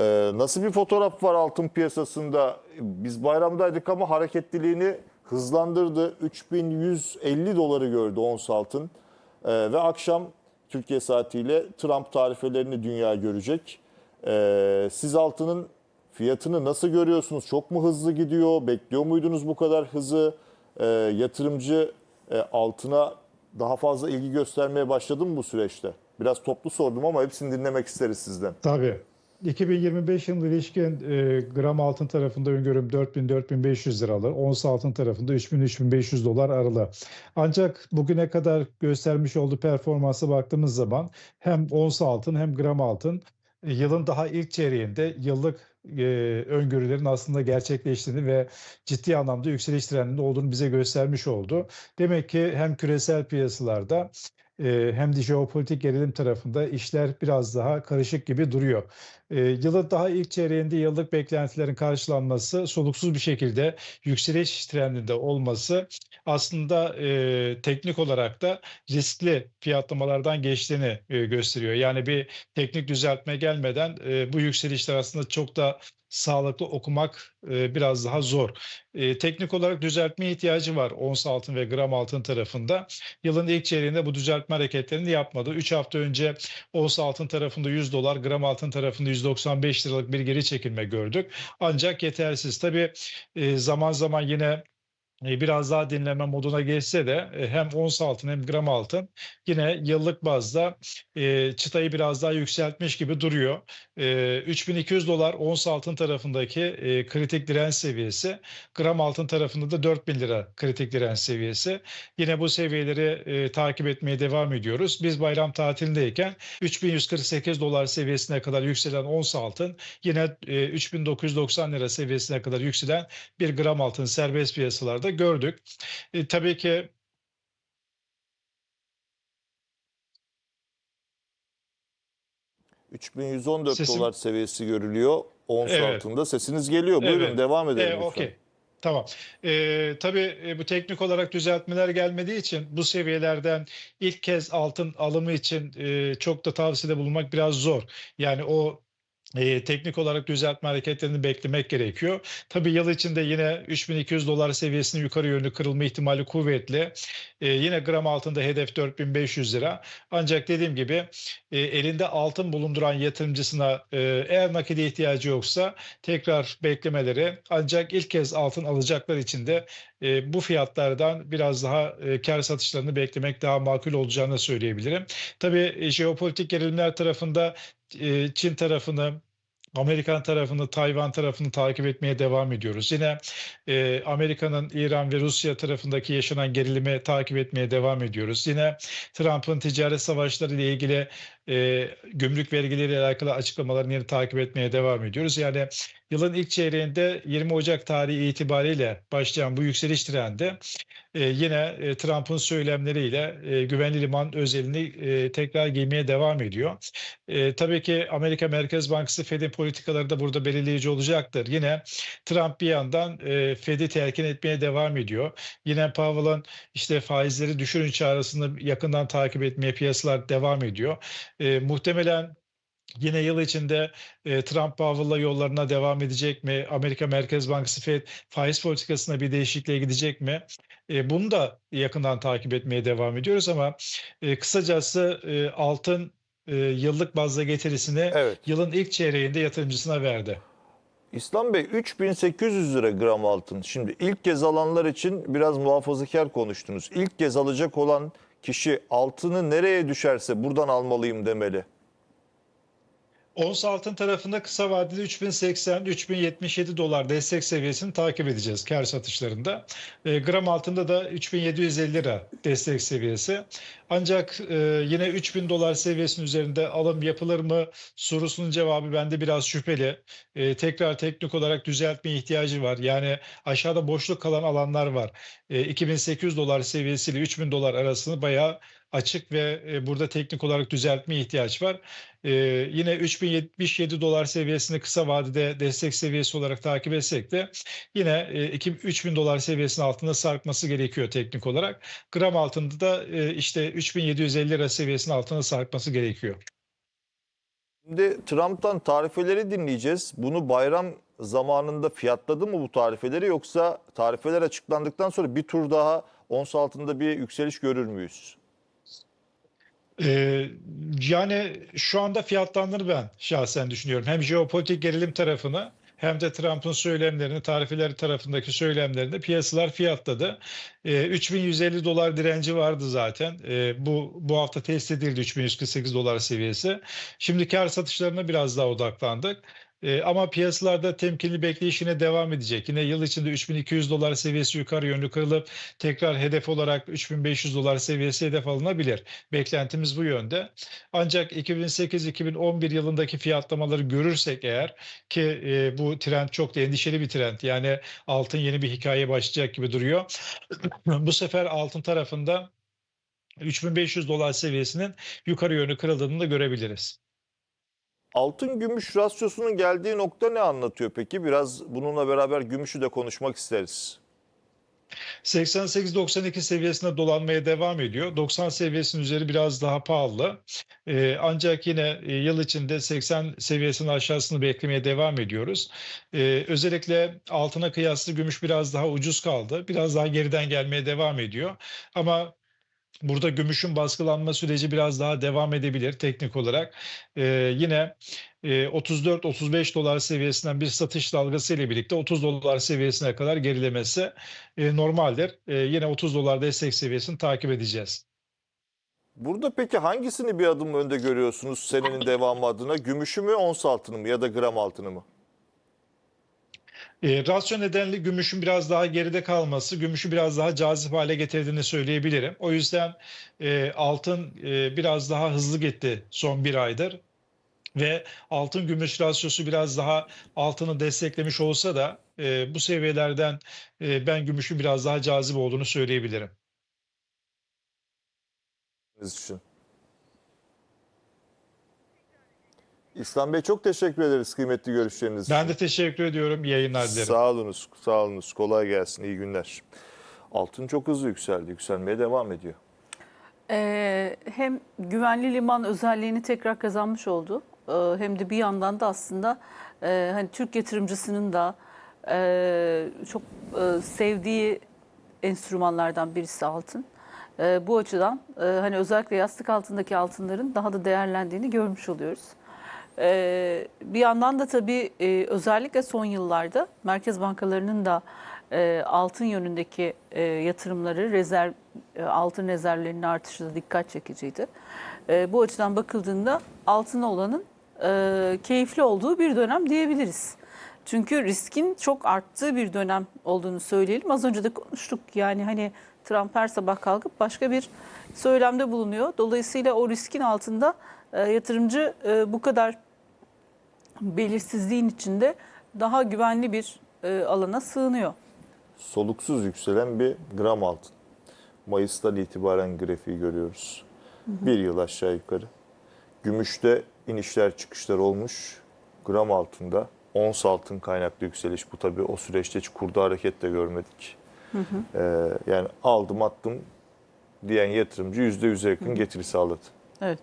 Ee, nasıl bir fotoğraf var altın piyasasında? Biz bayramdaydık ama hareketliliğini hızlandırdı. 3150 doları gördü ons altın. Ee, ve akşam Türkiye saatiyle Trump tarifelerini dünya görecek. Ee, siz altının fiyatını nasıl görüyorsunuz? Çok mu hızlı gidiyor? Bekliyor muydunuz bu kadar hızı? Ee, yatırımcı e, altına daha fazla ilgi göstermeye başladı mı bu süreçte? Biraz toplu sordum ama hepsini dinlemek isteriz sizden. Tabii. 2025 yılına ilişkin e, gram altın tarafında öngörüm 4000-4500 liralı, ons altın tarafında 3000-3500 dolar aralı. Ancak bugüne kadar göstermiş olduğu performansa baktığımız zaman hem ons altın hem gram altın e, yılın daha ilk çeyreğinde yıllık e, öngörülerin aslında gerçekleştiğini ve ciddi anlamda yükseliş trendinde olduğunu bize göstermiş oldu. Demek ki hem küresel piyasalarda e, hem de jeopolitik gerilim tarafında işler biraz daha karışık gibi duruyor. E, yılın daha ilk çeyreğinde yıllık beklentilerin karşılanması, soluksuz bir şekilde yükseliş trendinde olması aslında e, teknik olarak da riskli fiyatlamalardan geçtiğini e, gösteriyor. Yani bir teknik düzeltme gelmeden e, bu yükselişler aslında çok da sağlıklı okumak e, biraz daha zor. E, teknik olarak düzeltme ihtiyacı var ons altın ve gram altın tarafında. Yılın ilk çeyreğinde bu düzeltme hareketlerini yapmadı. 3 hafta önce ons altın tarafında 100 dolar, gram altın tarafında 195 liralık bir geri çekilme gördük. Ancak yetersiz. Tabii e, zaman zaman yine biraz daha dinleme moduna geçse de e, hem ons altın hem gram altın yine yıllık bazda e, çıtayı biraz daha yükseltmiş gibi duruyor. E, 3200 dolar ons altın tarafındaki e, kritik direnç seviyesi, gram altın tarafında da 4000 lira kritik direnç seviyesi. Yine bu seviyeleri e, takip etmeye devam ediyoruz. Biz bayram tatilindeyken 3148 dolar seviyesine kadar yükselen ons altın yine e, 3990 lira seviyesine kadar yükselen bir gram altın serbest piyasalarda gördük. E, tabii ki ...3114 Sesim- dolar seviyesi görülüyor. Ons Evet. altında. Sesiniz geliyor. Buyurun Evet. devam edelim E, lütfen. Tamam. Ee, tabii e, bu teknik olarak düzeltmeler gelmediği için bu seviyelerden ilk kez altın alımı için e, çok da tavsiyede bulunmak biraz zor. Yani o e, teknik olarak düzeltme hareketlerini beklemek gerekiyor. Tabii yıl içinde yine 3200 dolar seviyesinin yukarı yönlü kırılma ihtimali kuvvetli. E, yine gram altında hedef 4500 lira. Ancak dediğim gibi e, elinde altın bulunduran yatırımcısına e, eğer nakide ihtiyacı yoksa tekrar beklemeleri ancak ilk kez altın alacaklar için de e, bu fiyatlardan biraz daha e, kar satışlarını beklemek daha makul olacağını söyleyebilirim. Tabii e, jeopolitik gerilimler tarafında e, Çin tarafını Amerikan tarafını, Tayvan tarafını takip etmeye devam ediyoruz. Yine e, Amerika'nın İran ve Rusya tarafındaki yaşanan gerilimi takip etmeye devam ediyoruz. Yine Trump'ın ticaret savaşları ile ilgili e, gümrük vergileriyle alakalı açıklamalarını yine takip etmeye devam ediyoruz. Yani yılın ilk çeyreğinde 20 Ocak tarihi itibariyle başlayan bu yükseliş trendi e, yine e, Trump'ın söylemleriyle e, güvenli liman özelini e, tekrar giymeye devam ediyor. E, tabii ki Amerika Merkez Bankası Fed'in politikaları da burada belirleyici olacaktır. Yine Trump bir yandan e, Fed'i telkin etmeye devam ediyor. Yine Powell'ın işte faizleri düşürün çağrısını yakından takip etmeye piyasalar devam ediyor. E, muhtemelen Yine yıl içinde e, Trump Powell'la yollarına devam edecek mi? Amerika Merkez Bankası Fed faiz politikasına bir değişikliğe gidecek mi? E, bunu da yakından takip etmeye devam ediyoruz ama e, kısacası e, altın e, yıllık bazda getirisini Evet. yılın ilk çeyreğinde yatırımcısına verdi. İslam Bey 3800 lira gram altın. Şimdi ilk kez alanlar için biraz muhafazakar konuştunuz. İlk kez alacak olan kişi altını nereye düşerse buradan almalıyım demeli. Ons altın tarafında kısa vadede 3080-3077 dolar destek seviyesini takip edeceğiz kar satışlarında. E, gram altında da 3750 lira destek seviyesi. Ancak e, yine 3000 dolar seviyesinin üzerinde alım yapılır mı sorusunun cevabı bende biraz şüpheli. E, tekrar teknik olarak düzeltmeye ihtiyacı var. Yani aşağıda boşluk kalan alanlar var. E, 2800 dolar seviyesiyle 3000 dolar arasını bayağı açık ve e, burada teknik olarak düzeltmeye ihtiyaç var. Ee, yine 3077 dolar seviyesini kısa vadede destek seviyesi olarak takip etsek de yine e, 2 3000 dolar seviyesinin altında sarkması gerekiyor teknik olarak. Gram altında da e, işte 3750 lira seviyesinin altında sarkması gerekiyor. Şimdi Trump'tan tarifeleri dinleyeceğiz. Bunu bayram zamanında fiyatladı mı bu tarifeleri yoksa tarifeler açıklandıktan sonra bir tur daha ons altında bir yükseliş görür müyüz? Ee, yani şu anda fiyatlandığını ben şahsen düşünüyorum. Hem jeopolitik gerilim tarafını hem de Trump'ın söylemlerini, tarifeleri tarafındaki söylemlerini piyasalar fiyatladı. Ee, 3150 dolar direnci vardı zaten. Ee, bu bu hafta test edildi 3148 dolar seviyesi. Şimdi kar satışlarına biraz daha odaklandık. Ee, ama piyasalarda temkinli bekleyişine devam edecek. Yine yıl içinde 3200 dolar seviyesi yukarı yönlü kırılıp tekrar hedef olarak 3500 dolar seviyesi hedef alınabilir. Beklentimiz bu yönde. Ancak 2008-2011 yılındaki fiyatlamaları görürsek eğer ki e, bu trend çok da endişeli bir trend. Yani altın yeni bir hikaye başlayacak gibi duruyor. bu sefer altın tarafında 3500 dolar seviyesinin yukarı yönlü kırıldığını da görebiliriz. Altın gümüş rasyosunun geldiği nokta ne anlatıyor peki? Biraz bununla beraber gümüşü de konuşmak isteriz. 88-92 seviyesinde dolanmaya devam ediyor. 90 seviyesinin üzeri biraz daha pahalı. Ee, ancak yine e, yıl içinde 80 seviyesinin aşağısını beklemeye devam ediyoruz. Ee, özellikle altına kıyaslı gümüş biraz daha ucuz kaldı. Biraz daha geriden gelmeye devam ediyor. Ama Burada gümüşün baskılanma süreci biraz daha devam edebilir teknik olarak. Ee, yine e, 34-35 dolar seviyesinden bir satış dalgası ile birlikte 30 dolar seviyesine kadar gerilemesi e, normaldir. E, yine 30 dolar destek seviyesini takip edeceğiz. Burada peki hangisini bir adım önde görüyorsunuz senenin devamı adına? Gümüşü mü, ons altını mı ya da gram altını mı? E, rasyo nedenli gümüşün biraz daha geride kalması, gümüşü biraz daha cazip hale getirdiğini söyleyebilirim. O yüzden e, altın e, biraz daha hızlı gitti son bir aydır. Ve altın gümüş rasyosu biraz daha altını desteklemiş olsa da e, bu seviyelerden e, ben gümüşün biraz daha cazip olduğunu söyleyebilirim. Sizin için. İslam Bey çok teşekkür ederiz kıymetli görüşleriniz için. Ben de teşekkür ediyorum. İyi yayınlar dilerim. Sağ olunuz, sağ olunuz. Kolay gelsin, iyi günler. Altın çok hızlı yükseldi, yükselmeye devam ediyor. Ee, hem güvenli liman özelliğini tekrar kazanmış oldu. Ee, hem de bir yandan da aslında e, hani Türk yatırımcısının da e, çok e, sevdiği enstrümanlardan birisi altın. E, bu açıdan e, hani özellikle yastık altındaki altınların daha da değerlendiğini görmüş oluyoruz. Ee, bir yandan da tabii e, özellikle son yıllarda merkez bankalarının da e, altın yönündeki e, yatırımları, rezerv e, altın rezervlerinin artışı da dikkat çekiciydi. E, bu açıdan bakıldığında altın olanın e, keyifli olduğu bir dönem diyebiliriz. Çünkü riskin çok arttığı bir dönem olduğunu söyleyelim. Az önce de konuştuk yani hani Trump her sabah kalkıp başka bir söylemde bulunuyor. Dolayısıyla o riskin altında e, yatırımcı e, bu kadar belirsizliğin içinde daha güvenli bir e, alana sığınıyor. Soluksuz yükselen bir gram altın. Mayıs'tan itibaren grafiği görüyoruz. Bir yıl aşağı yukarı. Gümüşte inişler çıkışlar olmuş. Gram altında ons altın kaynaklı yükseliş. Bu tabii o süreçte hiç kurda hareket de görmedik. Ee, yani aldım attım diyen yatırımcı %100'e yakın getiri sağladı. Evet.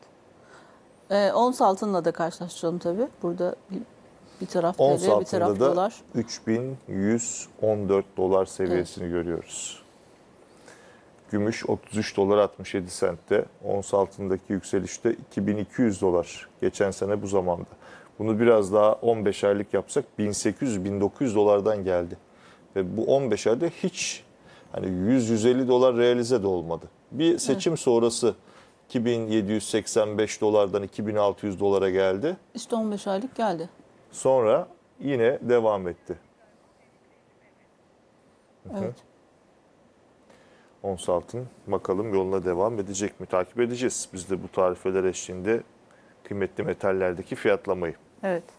E, ons altınla da karşılaştıralım tabii. Burada bir, bir taraf TL, bir taraf da dolar. 3114 dolar seviyesini görüyoruz. Gümüş 33 dolar 67 sentte. Ons altındaki yükselişte 2200 dolar geçen sene bu zamanda. Bunu biraz daha 15 aylık yapsak 1800-1900 dolardan geldi. Ve bu 15 ayda hiç hani 100-150 dolar realize de olmadı. Bir seçim sonrası 2785 dolardan 2600 dolara geldi. İşte 15 aylık geldi. Sonra yine devam etti. Evet. Ons altın bakalım yoluna devam edecek mi? Takip edeceğiz. Biz de bu tarifeler eşliğinde kıymetli metallerdeki fiyatlamayı. Evet.